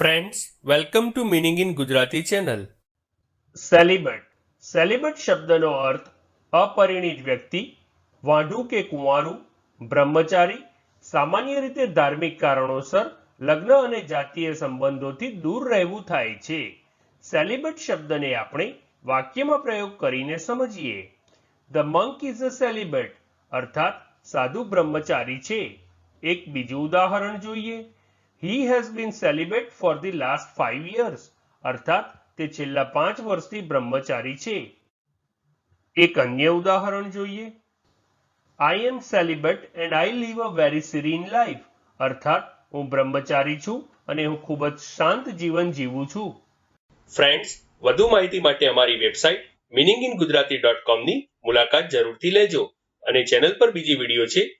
Friends welcome to meaning in Gujarati channel celibate celibate શબ્દનો અર્થ અપરિણિત વ્યક્તિ, વાંઢું કે કુંવારું, બ્રહ્મચારી, સામાન્ય રીતે ધાર્મિક કારણોસર, લગ્ન અને જાતીય સંબંધોથી દૂર રહેવું થાય છે. સેલિબટ શબ્દને આપણે વાક્યમાં પ્રયોગ કરીને સમજીએ. ધ મંક ઇઝ અ સેલિબટ અર્થાત સાધુ બ્રહ્મચારી છે. એક બીજું ઉદાહરણ જોઈએ. He has been celibate for the last five years અર્થાત, તે છેલ્લા પાંચ વર્ષથી બ્રહ્મચારી છે. એક અન્ય ઉદાહરણ જોઈએ. I am celibate and I live a very serene life અર્થાત, હું બ્રહ્મચારી છું અને હું ખૂબ જ શાંત જીવન જીવું છું. ફ્રેન્ડ્સ વધુ માહિતી માટે અમારી website meaning in Gujarati dot કોમની મુલાકાત જરૂરથી લેજો અને ચેનલ પર બીજી વીડિયો છે